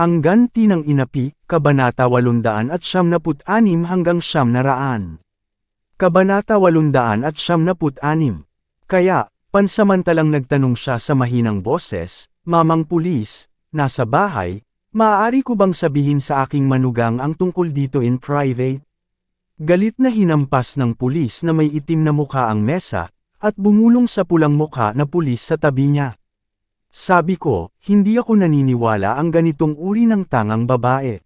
Ang ganti ng inapi, Kabanata 800 at 76 hanggang 900. Kabanata 800 at 76. Kaya, pansamantalang nagtanong siya sa mahinang boses, Mamang pulis, nasa bahay, maaari ko bang sabihin sa aking manugang ang tungkol dito in private? Galit na hinampas ng pulis na may itim na mukha ang mesa, at bumulong sa pulang mukha na pulis sa tabi niya. Sabi ko, hindi ako naniniwala ang ganitong uri ng tangang babae.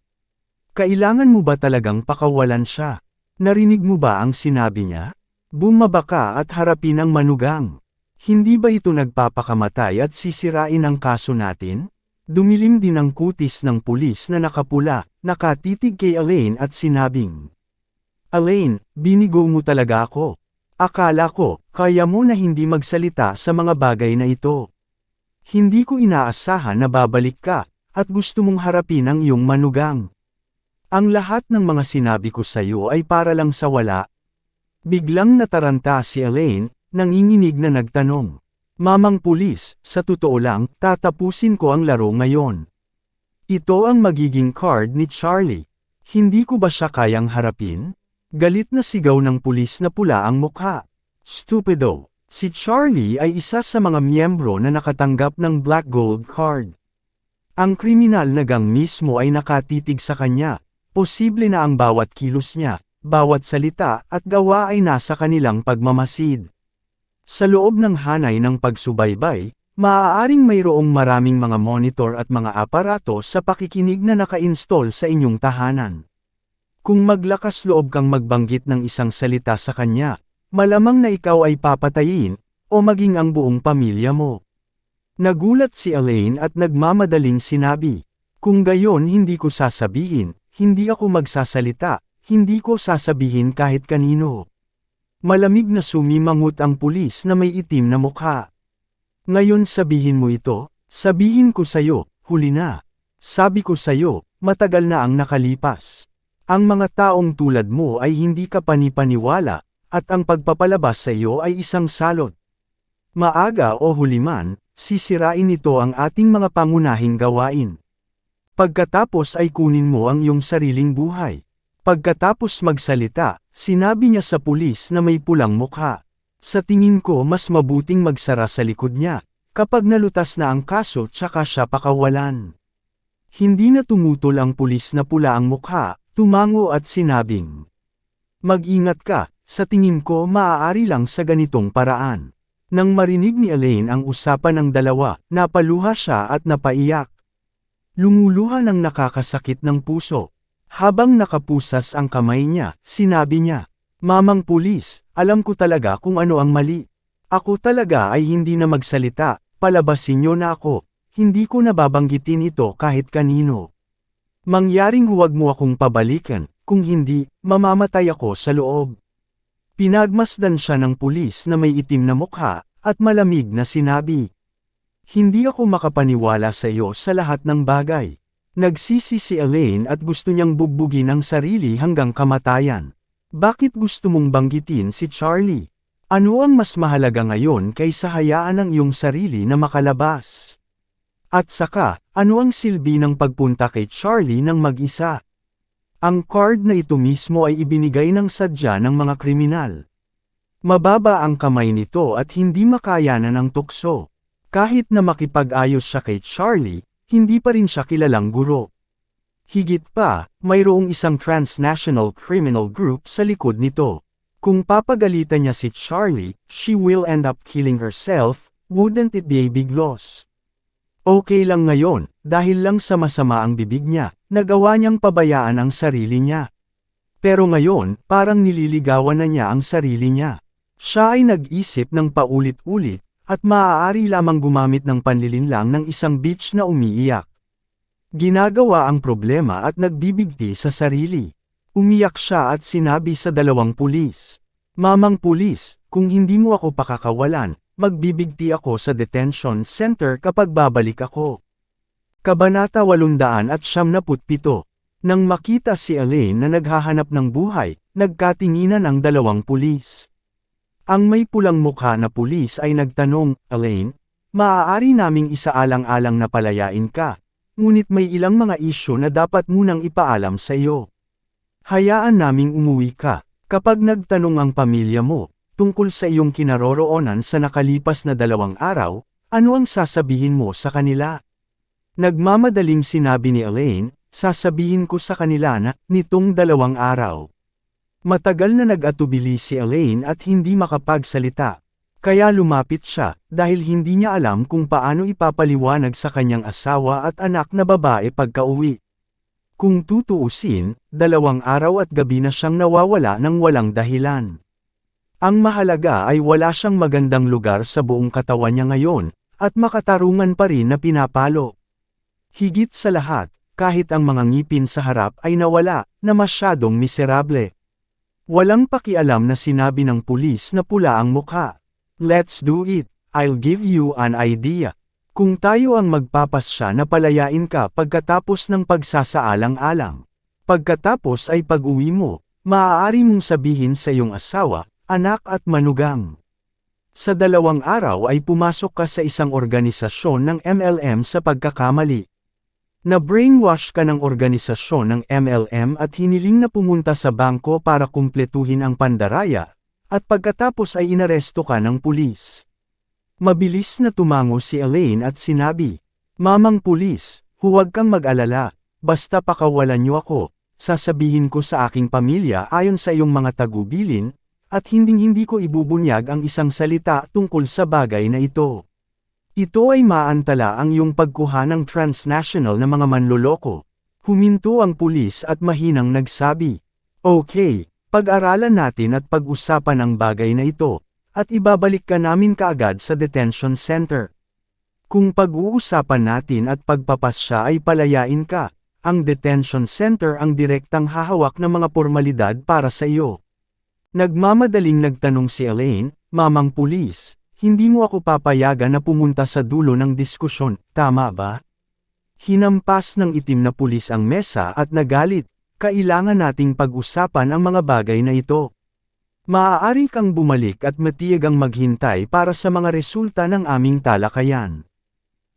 Kailangan mo ba talagang pakawalan siya? Narinig mo ba ang sinabi niya? Bumaba ka at harapin ang manugang. Hindi ba ito nagpapakamatay at sisirain ang kaso natin? Dumilim din ang kutis ng pulis na nakapula, nakatitig kay Elaine at sinabing, Elaine, binigo mo talaga ako. Akala ko, kaya mo na hindi magsalita sa mga bagay na ito. Hindi ko inaasahan na babalik ka, at gusto mong harapin ang iyong manugang. Ang lahat ng mga sinabi ko sa iyo ay para lang sa wala. Biglang nataranta si Elaine, nanginginig na nagtanong. Mamang pulis, sa totoo lang, tatapusin ko ang laro ngayon. Ito ang magiging card ni Charlie. Hindi ko ba siya kayang harapin? Galit na sigaw ng pulis na pula ang mukha. Stupido. Si Charlie ay isa sa mga miyembro na nakatanggap ng Black Gold Card. Ang kriminal na gang mismo ay nakatitig sa kanya. Posible na ang bawat kilos niya, bawat salita at gawa ay nasa kanilang pagmamasid. Sa loob ng hanay ng pagsubaybay, maaaring mayroong maraming mga monitor at mga aparato sa pakikinig na naka-install sa inyong tahanan. Kung maglakas loob kang magbanggit ng isang salita sa kanya, malamang na ikaw ay papatayin, o maging ang buong pamilya mo. Nagulat si Elaine at nagmamadaling sinabi, kung gayon hindi ko sasabihin, hindi ako magsasalita, hindi ko sasabihin kahit kanino. Malamig na sumimangot ang pulis na may itim na mukha. Ngayon sabihin mo ito, sabihin ko sayo, huli na. Sabi ko sayo, matagal na ang nakalipas. Ang mga taong tulad mo ay hindi ka panipaniwala, at ang pagpapalabas sa iyo ay isang salot. Maaga o huliman, sisirain nito ang ating mga pangunahing gawain. Pagkatapos ay kunin mo ang iyong sariling buhay. Pagkatapos magsalita, sinabi niya sa pulis na may pulang mukha. Sa tingin ko mas mabuting magsara sa likod niya, kapag nalutas na ang kaso tsaka siya pakawalan. Hindi na tumutol ang pulis na pula ang mukha, tumango at sinabing. Mag-ingat ka, sa tingin ko maaari lang sa ganitong paraan. Nang marinig ni Elaine ang usapan ng dalawa, napaluha siya at napaiyak. Lumuluha ng nakakasakit ng puso. Habang nakapusas ang kamay niya, sinabi niya, Mamang pulis, alam ko talaga kung ano ang mali. Ako talaga ay hindi na magsalita, palabasin niyo na ako, hindi ko nababanggitin ito kahit kanino. Mangyaring huwag mo akong pabalikan, kung hindi, mamamatay ako sa loob. Pinagmasdan siya ng pulis na may itim na mukha, at malamig na sinabi. Hindi ako makapaniwala sa iyo sa lahat ng bagay. Nagsisi si Elaine at gusto niyang bugbugin ang sarili hanggang kamatayan. Bakit gusto mong banggitin si Charlie? Ano ang mas mahalaga ngayon kaysa hayaan ang iyong sarili na makalabas? At saka, ano ang silbi ng pagpunta kay Charlie ng mag-isa? Ang card na ito mismo ay ibinigay ng sadya ng mga kriminal. Mababa ang kamay nito at hindi makayanan ng tukso. Kahit na makipag-ayos siya kay Charlie, hindi pa rin siya kilalang guro. Higit pa, mayroong isang transnational criminal group sa likod nito. Kung papagalitan niya si Charlie, she will end up killing herself, wouldn't it be a big loss? Okay lang ngayon, dahil lang sa masama ang bibig niya, nagawa niyang pabayaan ang sarili niya. Pero ngayon, parang nililigawan na niya ang sarili niya. Siya ay nag-isip ng paulit-ulit, at maaari lamang gumamit ng panlilinlang ng isang bitch na umiiyak. Ginagawa ang problema at nagbibigti sa sarili. Umiyak siya at sinabi sa dalawang pulis. Mamang pulis, kung hindi mo ako pakakawalan, magbibigti ako sa detention center kapag babalik ako. Kabanata 800 at 77 Nang makita si Elaine na naghahanap ng buhay, nagkatinginan ang dalawang pulis. Ang may pulang mukha na pulis ay nagtanong, Elaine, maaari naming isaalang-alang na palayain ka, ngunit may ilang mga isyo na dapat munang ipaalam sa iyo. Hayaan naming umuwi ka, kapag nagtanong ang pamilya mo, tungkol sa iyong kinaroroonan sa nakalipas na dalawang araw, ano ang sasabihin mo sa kanila? Nagmamadaling sinabi ni Elaine, sasabihin ko sa kanila na, nitong dalawang araw. Matagal na nag-atubili si Elaine at hindi makapagsalita. Kaya lumapit siya, dahil hindi niya alam kung paano ipapaliwanag sa kanyang asawa at anak na babae pagka-uwi. Kung tutuusin, dalawang araw at gabi na siyang nawawala ng walang dahilan. Ang mahalaga ay wala siyang magandang lugar sa buong katawan niya ngayon, at makatarungan pa rin na pinapalo. Higit sa lahat, kahit ang mga ngipin sa harap ay nawala, na masyadong miserable. Walang pakialam na sinabi ng pulis na pula ang mukha. Let's do it, I'll give you an idea. Kung tayo ang magpapasya na palayain ka pagkatapos ng pagsasaalang-alang. Pagkatapos ay pag-uwi mo, maaari mong sabihin sa iyong asawa, anak at manugang. Sa dalawang araw ay pumasok ka sa isang organisasyon ng MLM sa pagkakamali. Na-brainwash ka ng organisasyon ng MLM at hiniling na pumunta sa bangko para kumpletuhin ang pandaraya, at pagkatapos ay inaresto ka ng pulis. Mabilis na tumango si Elaine at sinabi, Mamang pulis, huwag kang mag-alala, basta pakawalan niyo ako, sasabihin ko sa aking pamilya ayon sa iyong mga tagubilin, at hinding-hindi ko ibubunyag ang isang salita tungkol sa bagay na ito. Ito ay maantala ang iyong pagkuha ng transnational na mga manloloko. Huminto ang pulis at mahinang nagsabi, Okay, pag-aralan natin at pag-usapan ang bagay na ito, at ibabalik ka namin kaagad sa detention center. Kung pag-uusapan natin at pagpapasya ay palayain ka, ang detention center ang direktang hahawak ng mga formalidad para sa iyo. Nagmamadaling nagtanong si Elaine, Mamang Pulis, hindi mo ako papayagan na pumunta sa dulo ng diskusyon, tama ba? Hinampas ng itim na pulis ang mesa at nagalit, kailangan nating pag-usapan ang mga bagay na ito. Maaari kang bumalik at matiyagang maghintay para sa mga resulta ng aming talakayan.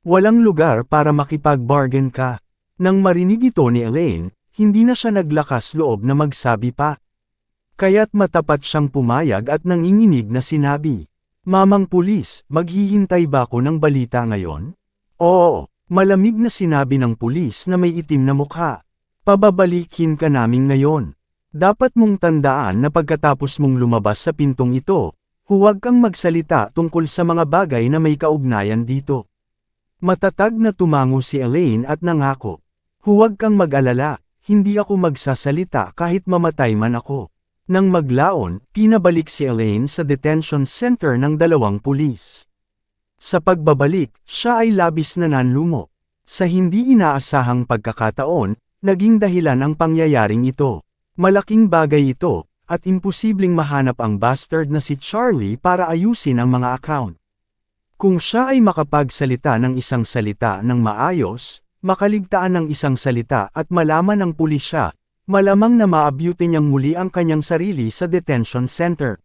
Walang lugar para makipag-bargain ka. Nang marinig ito ni Elaine, hindi na siya naglakas loob na magsabi pa. Kaya't matapat siyang pumayag at nanginginig na sinabi. Mamang pulis, maghihintay ba ako ng balita ngayon? Oo, malamig na sinabi ng pulis na may itim na mukha. Pababalikin ka namin ngayon. Dapat mong tandaan na pagkatapos mong lumabas sa pintong ito, huwag kang magsalita tungkol sa mga bagay na may kaugnayan dito. Matatag na tumango si Elaine at nangako. Huwag kang mag-alala, hindi ako magsasalita kahit mamatay man ako. Nang maglaon, pinabalik si Elaine sa detention center ng dalawang pulis. Sa pagbabalik, siya ay labis na nanlumo. Sa hindi inaasahang pagkakataon, naging dahilan ang pangyayaring ito. Malaking bagay ito, at imposibleng mahanap ang bastard na si Charlie para ayusin ang mga account. Kung siya ay makapagsalita ng isang salita ng maayos, makaligtaan ng isang salita at malaman ng pulisya, Malamang na maabyute niyang muli ang kanyang sarili sa detention center.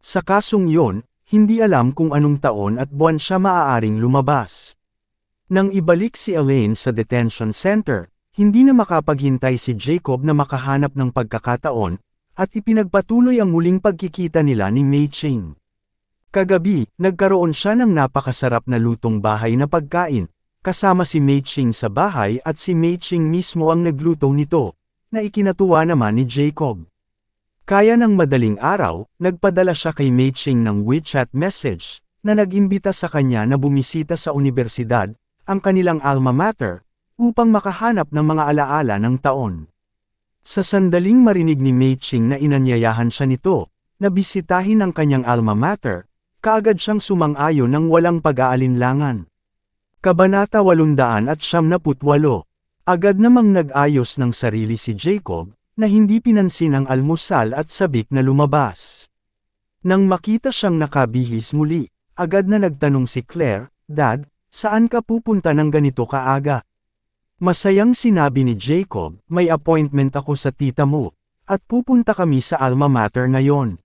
Sa kasong yon, hindi alam kung anong taon at buwan siya maaaring lumabas. Nang ibalik si Elaine sa detention center, hindi na makapaghintay si Jacob na makahanap ng pagkakataon, at ipinagpatuloy ang muling pagkikita nila ni Mei Ching. Kagabi, nagkaroon siya ng napakasarap na lutong bahay na pagkain, kasama si Mei Ching sa bahay at si Mei Ching mismo ang nagluto nito, na ikinatuwa naman ni Jacob. Kaya ng madaling araw, nagpadala siya kay Mei Ching ng WeChat message, na nagimbita sa kanya na bumisita sa universidad, ang kanilang alma mater, upang makahanap ng mga alaala ng taon. Sa sandaling marinig ni Mei Ching na inanyayahan siya nito, na bisitahin ang kanyang alma mater, kaagad siyang sumang-ayon ng walang pag-aalinlangan. Kabanata 878 Agad namang nag-ayos ng sarili si Jacob, na hindi pinansin ang almusal at sabik na lumabas. Nang makita siyang nakabihis muli, agad na nagtanong si Claire, Dad, saan ka pupunta ng ganito kaaga? Masayang sinabi ni Jacob, may appointment ako sa tita mo, at pupunta kami sa alma mater ngayon.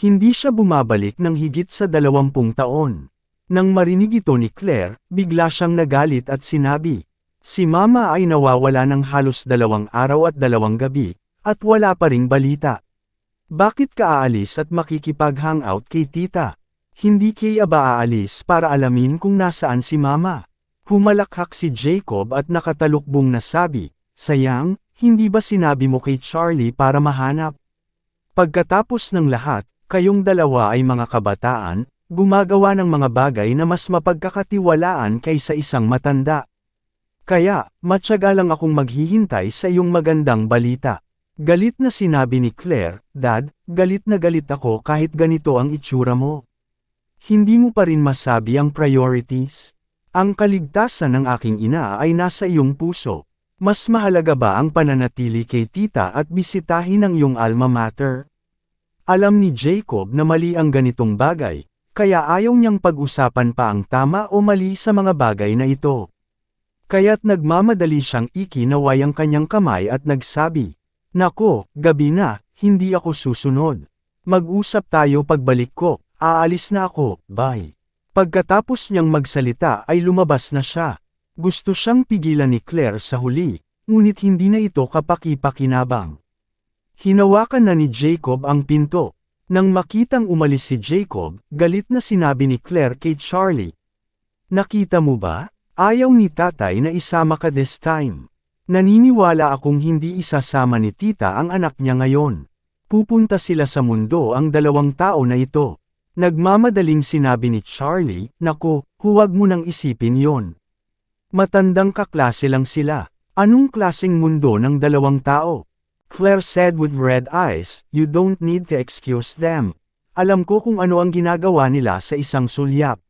Hindi siya bumabalik ng higit sa dalawampung taon. Nang marinig ito ni Claire, bigla siyang nagalit at sinabi, Si mama ay nawawala ng halos dalawang araw at dalawang gabi, at wala pa ring balita. Bakit ka aalis at makikipag-hangout kay tita? Hindi kaya ba aalis para alamin kung nasaan si mama? Humalakhak si Jacob at nakatalukbong na sabi, Sayang, hindi ba sinabi mo kay Charlie para mahanap? Pagkatapos ng lahat, kayong dalawa ay mga kabataan, gumagawa ng mga bagay na mas mapagkakatiwalaan kaysa isang matanda. Kaya, matyaga lang akong maghihintay sa iyong magandang balita. Galit na sinabi ni Claire, Dad, galit na galit ako kahit ganito ang itsura mo. Hindi mo pa rin masabi ang priorities? Ang kaligtasan ng aking ina ay nasa iyong puso. Mas mahalaga ba ang pananatili kay tita at bisitahin ang iyong alma mater? Alam ni Jacob na mali ang ganitong bagay, kaya ayaw niyang pag-usapan pa ang tama o mali sa mga bagay na ito. Kaya't nagmamadali siyang ikinaway ang kanyang kamay at nagsabi, Nako, gabi na, hindi ako susunod. Mag-usap tayo pagbalik ko, aalis na ako, bye. Pagkatapos niyang magsalita ay lumabas na siya. Gusto siyang pigilan ni Claire sa huli, ngunit hindi na ito kapaki-pakinabang. Hinawakan na ni Jacob ang pinto. Nang makitang umalis si Jacob, galit na sinabi ni Claire kay Charlie. Nakita mo ba? Ayaw ni tatay na isama ka this time. Naniniwala akong hindi isasama ni tita ang anak niya ngayon. Pupunta sila sa mundo ang dalawang tao na ito. Nagmamadaling sinabi ni Charlie, Nako, huwag mo nang isipin yon. Matandang kaklase lang sila. Anong klaseng mundo ng dalawang tao? Claire said with red eyes, You don't need to excuse them. Alam ko kung ano ang ginagawa nila sa isang sulyap.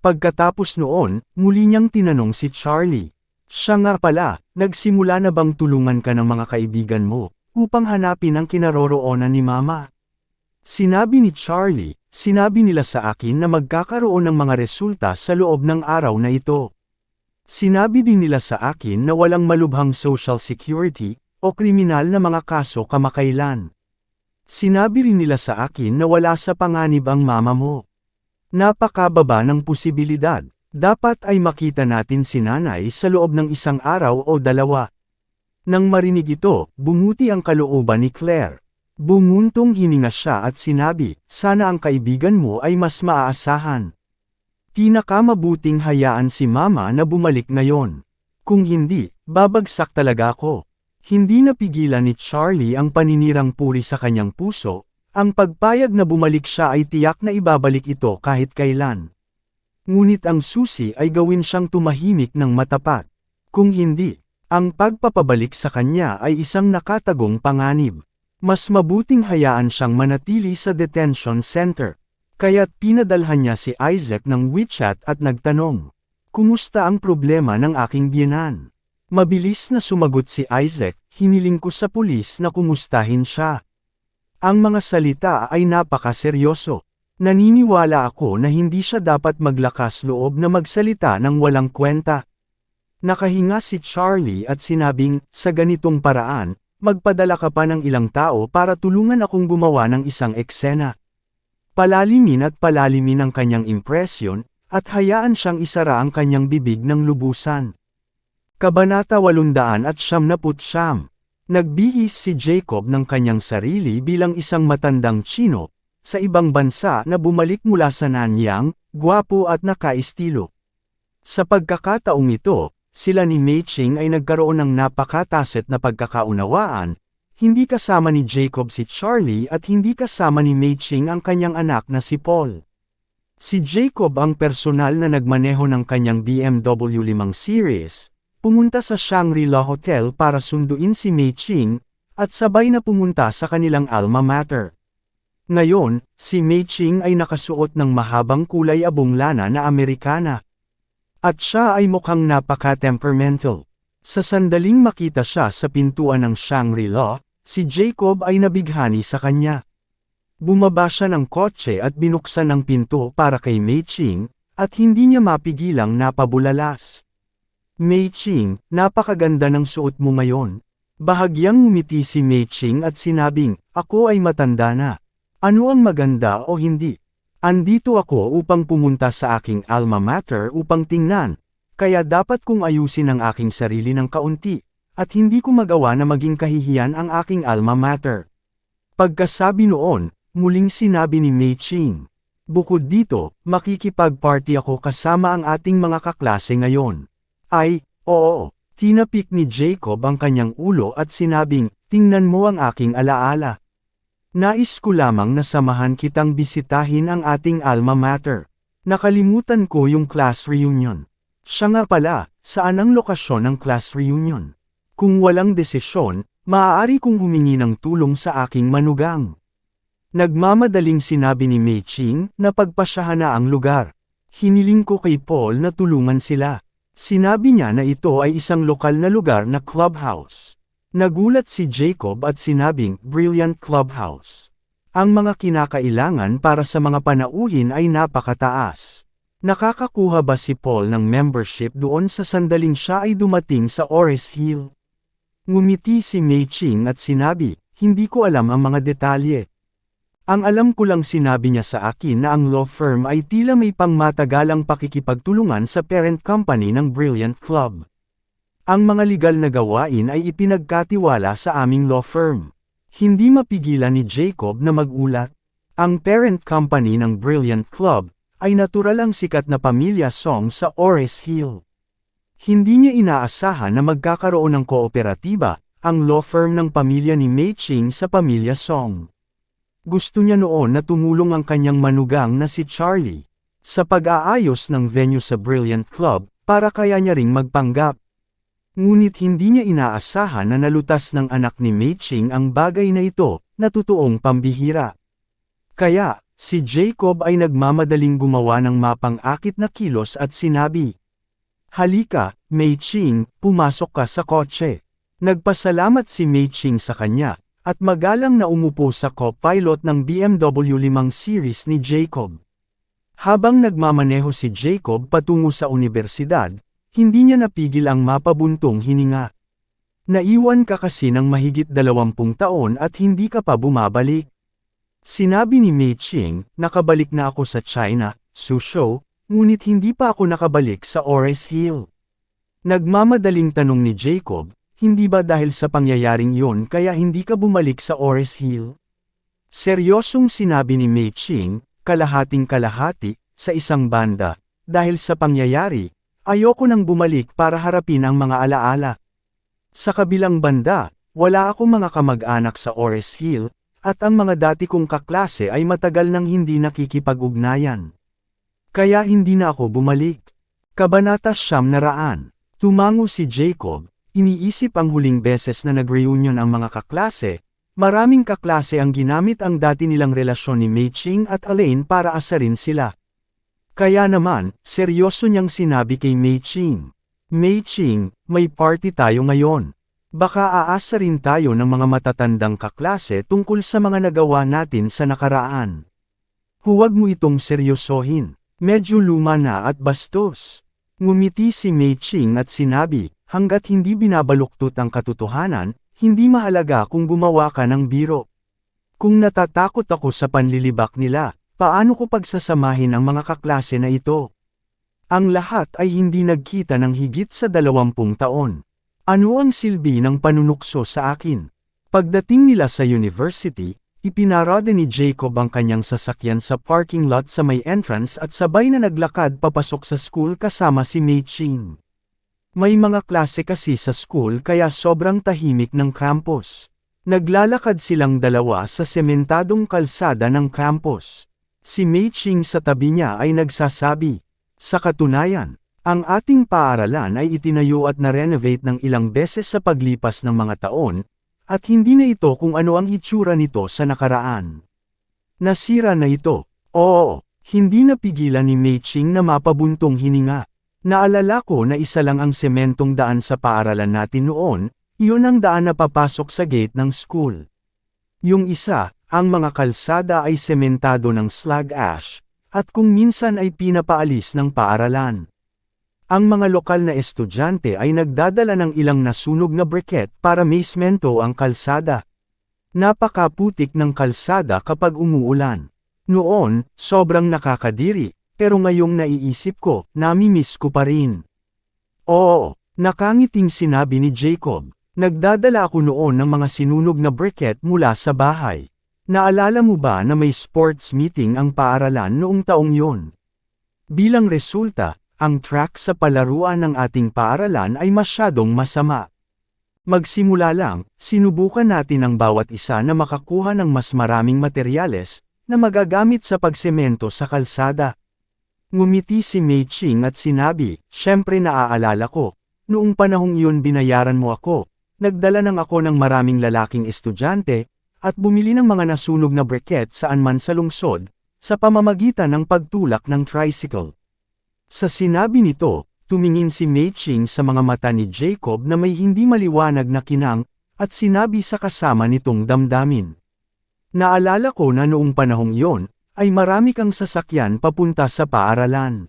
Pagkatapos noon, muli niyang tinanong si Charlie. Siya nga pala, nagsimula na bang tulungan ka ng mga kaibigan mo, upang hanapin ang kinaroroonan ni Mama? Sinabi ni Charlie, sinabi nila sa akin na magkakaroon ng mga resulta sa loob ng araw na ito. Sinabi din nila sa akin na walang malubhang social security, o kriminal na mga kaso kamakailan. Sinabi rin nila sa akin na wala sa panganib ang mama mo. Napakababa ng posibilidad. Dapat ay makita natin si nanay sa loob ng isang araw o dalawa. Nang marinig ito, bumuti ang kalooban ni Claire. Bumuntong hininga siya at sinabi, sana ang kaibigan mo ay mas maaasahan. Pinakamabuting hayaan si mama na bumalik ngayon. Kung hindi, babagsak talaga ako. Hindi napigilan ni Charlie ang paninirang puri sa kanyang puso, ang pagpayag na bumalik siya ay tiyak na ibabalik ito kahit kailan. Ngunit ang susi ay gawin siyang tumahimik ng matapat. Kung hindi, ang pagpapabalik sa kanya ay isang nakatagong panganib. Mas mabuting hayaan siyang manatili sa detention center. Kaya't pinadalhan niya si Isaac ng WeChat at nagtanong, Kumusta ang problema ng aking biyanan? Mabilis na sumagot si Isaac, hiniling ko sa pulis na kumustahin siya. Ang mga salita ay napakaseryoso. Naniniwala ako na hindi siya dapat maglakas loob na magsalita ng walang kwenta. Nakahinga si Charlie at sinabing, sa ganitong paraan, magpadala ka pa ng ilang tao para tulungan akong gumawa ng isang eksena. Palalimin at palalimin ang kanyang impresyon, at hayaan siyang isara ang kanyang bibig ng lubusan. Kabanata 800 at siyam Nagbihis si Jacob ng kanyang sarili bilang isang matandang Chino, sa ibang bansa na bumalik mula sa Nanyang, gwapo at nakaistilo. Sa pagkakataong ito, sila ni Mei Ching ay nagkaroon ng napakataset na pagkakaunawaan, hindi kasama ni Jacob si Charlie at hindi kasama ni Mei Ching ang kanyang anak na si Paul. Si Jacob ang personal na nagmaneho ng kanyang BMW 5 Series, Pumunta sa Shangri-La Hotel para sunduin si Mei Ching, at sabay na pumunta sa kanilang alma mater. Ngayon, si Mei Ching ay nakasuot ng mahabang kulay abong lana na Amerikana. At siya ay mukhang napaka-temperamental. Sa sandaling makita siya sa pintuan ng Shangri-La, si Jacob ay nabighani sa kanya. Bumaba siya ng kotse at binuksan ang pinto para kay Mei Ching, at hindi niya mapigilang napabulalas. Mei Ching, napakaganda ng suot mo ngayon. Bahagyang ngumiti si Mei Ching at sinabing, ako ay matanda na. Ano ang maganda o hindi? Andito ako upang pumunta sa aking alma mater upang tingnan, kaya dapat kong ayusin ang aking sarili ng kaunti, at hindi ko magawa na maging kahihiyan ang aking alma mater. Pagkasabi noon, muling sinabi ni Mei Ching. Bukod dito, makikipag-party ako kasama ang ating mga kaklase ngayon. Ay, oo, tinapik ni Jacob ang kanyang ulo at sinabing, tingnan mo ang aking alaala. Nais ko lamang na samahan kitang bisitahin ang ating alma mater. Nakalimutan ko yung class reunion. Siya nga pala, saan ang lokasyon ng class reunion? Kung walang desisyon, maaari kong humingi ng tulong sa aking manugang. Nagmamadaling sinabi ni Mei Ching na pagpasyahan na ang lugar. Hiniling ko kay Paul na tulungan sila. Sinabi niya na ito ay isang lokal na lugar na clubhouse. Nagulat si Jacob at sinabing, Brilliant Clubhouse. Ang mga kinakailangan para sa mga panauhin ay napakataas. Nakakakuha ba si Paul ng membership doon sa sandaling siya ay dumating sa Ores Hill? Ngumiti si Mei Ching at sinabi, hindi ko alam ang mga detalye. Ang alam ko lang sinabi niya sa akin na ang law firm ay tila may pangmatagalang pakikipagtulungan sa parent company ng Brilliant Club. Ang mga legal na gawain ay ipinagkatiwala sa aming law firm. Hindi mapigilan ni Jacob na magulat. Ang parent company ng Brilliant Club ay natural ang sikat na pamilya Song sa Ores Hill. Hindi niya inaasahan na magkakaroon ng kooperatiba, ang law firm ng pamilya ni Mei Ching sa pamilya Song. Gusto niya noon na tumulong ang kanyang manugang na si Charlie sa pag-aayos ng venue sa Brilliant Club para kaya niya ring magpanggap. Ngunit hindi niya inaasahan na nalutas ng anak ni Mei Ching ang bagay na ito, na totoong pambihira. Kaya, si Jacob ay nagmamadaling gumawa ng mapang-akit na kilos at sinabi, Halika, Mei Ching, pumasok ka sa kotse. Nagpasalamat si Mei Ching sa kanya, at magalang na umupo sa co-pilot ng BMW 5 Series ni Jacob. Habang nagmamaneho si Jacob patungo sa universidad, hindi niya napigil ang mapabuntong hininga. Naiwan ka kasi ng mahigit dalawampung taon at hindi ka pa bumabalik. Sinabi ni Mei Ching, nakabalik na ako sa China, Suzhou, ngunit hindi pa ako nakabalik sa Ores Hill. Nagmamadaling tanong ni Jacob, hindi ba dahil sa pangyayaring yon kaya hindi ka bumalik sa Ores Hill? Seryosong sinabi ni Mei Ching, kalahating kalahati, sa isang banda, dahil sa pangyayari, ayoko nang bumalik para harapin ang mga alaala. Sa kabilang banda, wala akong mga kamag-anak sa Ores Hill, at ang mga dati kong kaklase ay matagal nang hindi nakikipag-ugnayan. Kaya hindi na ako bumalik. Kabanata Siyam na Raan Tumango si Jacob, iniisip ang huling beses na nag-reunion ang mga kaklase, maraming kaklase ang ginamit ang dati nilang relasyon ni Mei Ching at Elaine para asarin sila. Kaya naman, seryoso niyang sinabi kay Mei Ching. Mei Ching, may party tayo ngayon. Baka aasa rin tayo ng mga matatandang kaklase tungkol sa mga nagawa natin sa nakaraan. Huwag mo itong seryosohin. Medyo luma na at bastos. Ngumiti si Mei Ching at sinabi, hanggat hindi binabaluktot ang katotohanan, hindi mahalaga kung gumawa ka ng biro. Kung natatakot ako sa panlilibak nila, paano ko pagsasamahin ang mga kaklase na ito? Ang lahat ay hindi nagkita ng higit sa dalawampung taon. Ano ang silbi ng panunukso sa akin? Pagdating nila sa university, Ipinarada ni Jacob ang kanyang sasakyan sa parking lot sa may entrance at sabay na naglakad papasok sa school kasama si Mei Ching. May mga klase kasi sa school kaya sobrang tahimik ng campus. Naglalakad silang dalawa sa sementadong kalsada ng campus. Si Mei Ching sa tabi niya ay nagsasabi, Sa katunayan, ang ating paaralan ay itinayo at na-renovate ng ilang beses sa paglipas ng mga taon, at hindi na ito kung ano ang itsura nito sa nakaraan. Nasira na ito. Oo, hindi napigilan ni Mei Ching na mapabuntong hininga. Naalala ko na isa lang ang sementong daan sa paaralan natin noon, iyon ang daan na papasok sa gate ng school. Yung isa, ang mga kalsada ay sementado ng slag ash, at kung minsan ay pinapaalis ng paaralan. Ang mga lokal na estudyante ay nagdadala ng ilang nasunog na briket para may ang kalsada. Napakaputik ng kalsada kapag umuulan. Noon, sobrang nakakadiri, pero ngayong naiisip ko, namimiss ko pa rin. Oo, nakangiting sinabi ni Jacob. Nagdadala ako noon ng mga sinunog na briket mula sa bahay. Naalala mo ba na may sports meeting ang paaralan noong taong yon? Bilang resulta, ang track sa palaruan ng ating paaralan ay masyadong masama. Magsimula lang, sinubukan natin ang bawat isa na makakuha ng mas maraming materyales na magagamit sa pagsemento sa kalsada. Ngumiti si Mei Ching at sinabi, syempre naaalala ko, noong panahong iyon binayaran mo ako, nagdala ng ako ng maraming lalaking estudyante, at bumili ng mga nasunog na briket saan man sa lungsod, sa pamamagitan ng pagtulak ng tricycle. Sa sinabi nito, tumingin si Mei Ching sa mga mata ni Jacob na may hindi maliwanag na kinang, at sinabi sa kasama nitong damdamin. Naalala ko na noong panahong iyon, ay marami kang sasakyan papunta sa paaralan.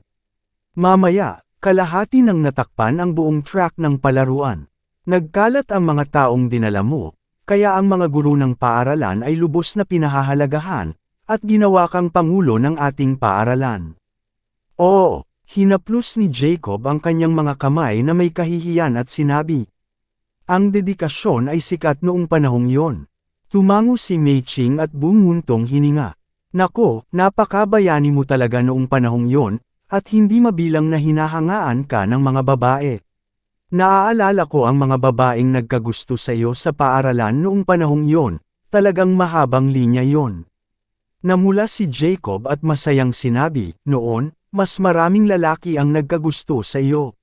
Mamaya, kalahati ng natakpan ang buong track ng palaruan. Nagkalat ang mga taong dinala mo, kaya ang mga guro ng paaralan ay lubos na pinahahalagahan, at ginawa kang pangulo ng ating paaralan. Oo, hinaplos ni Jacob ang kanyang mga kamay na may kahihiyan at sinabi. Ang dedikasyon ay sikat noong panahong yon. Tumango si Mei Ching at bumuntong hininga. Nako, napakabayani mo talaga noong panahong yon, at hindi mabilang na hinahangaan ka ng mga babae. Naaalala ko ang mga babaeng nagkagusto sa iyo sa paaralan noong panahong yon, talagang mahabang linya yon. Namula si Jacob at masayang sinabi, noon, mas maraming lalaki ang nagkagusto sa iyo.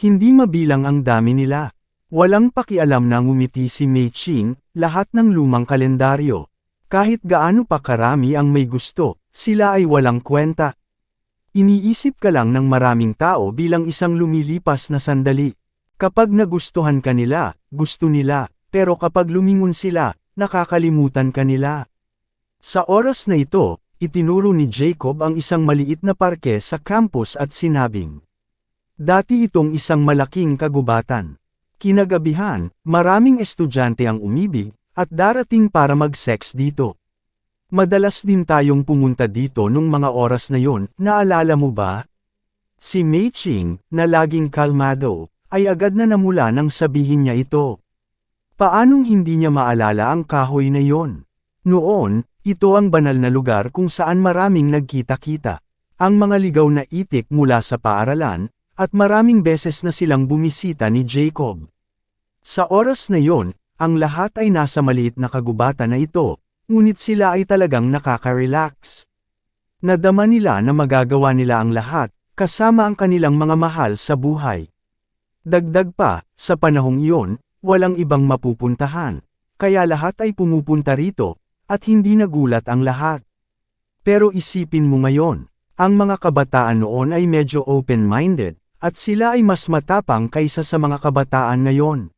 Hindi mabilang ang dami nila. Walang pakialam na ngumiti si Mei Ching, lahat ng lumang kalendaryo. Kahit gaano pa karami ang may gusto, sila ay walang kwenta. Iniisip ka lang ng maraming tao bilang isang lumilipas na sandali. Kapag nagustuhan ka nila, gusto nila, pero kapag lumingon sila, nakakalimutan ka nila. Sa oras na ito, itinuro ni Jacob ang isang maliit na parke sa campus at sinabing, Dati itong isang malaking kagubatan. Kinagabihan, maraming estudyante ang umibig, at darating para mag-sex dito. Madalas din tayong pumunta dito nung mga oras na yon, naalala mo ba? Si Mei Ching, na laging kalmado, ay agad na namula nang sabihin niya ito. Paanong hindi niya maalala ang kahoy na yon? Noon, ito ang banal na lugar kung saan maraming nagkita-kita. Ang mga ligaw na itik mula sa paaralan, at maraming beses na silang bumisita ni Jacob. Sa oras na yon, ang lahat ay nasa maliit na kagubatan na ito, ngunit sila ay talagang nakaka-relax. Nadama nila na magagawa nila ang lahat, kasama ang kanilang mga mahal sa buhay. Dagdag pa, sa panahong iyon, walang ibang mapupuntahan, kaya lahat ay pumupunta rito, at hindi nagulat ang lahat. Pero isipin mo ngayon, ang mga kabataan noon ay medyo open-minded, at sila ay mas matapang kaysa sa mga kabataan ngayon.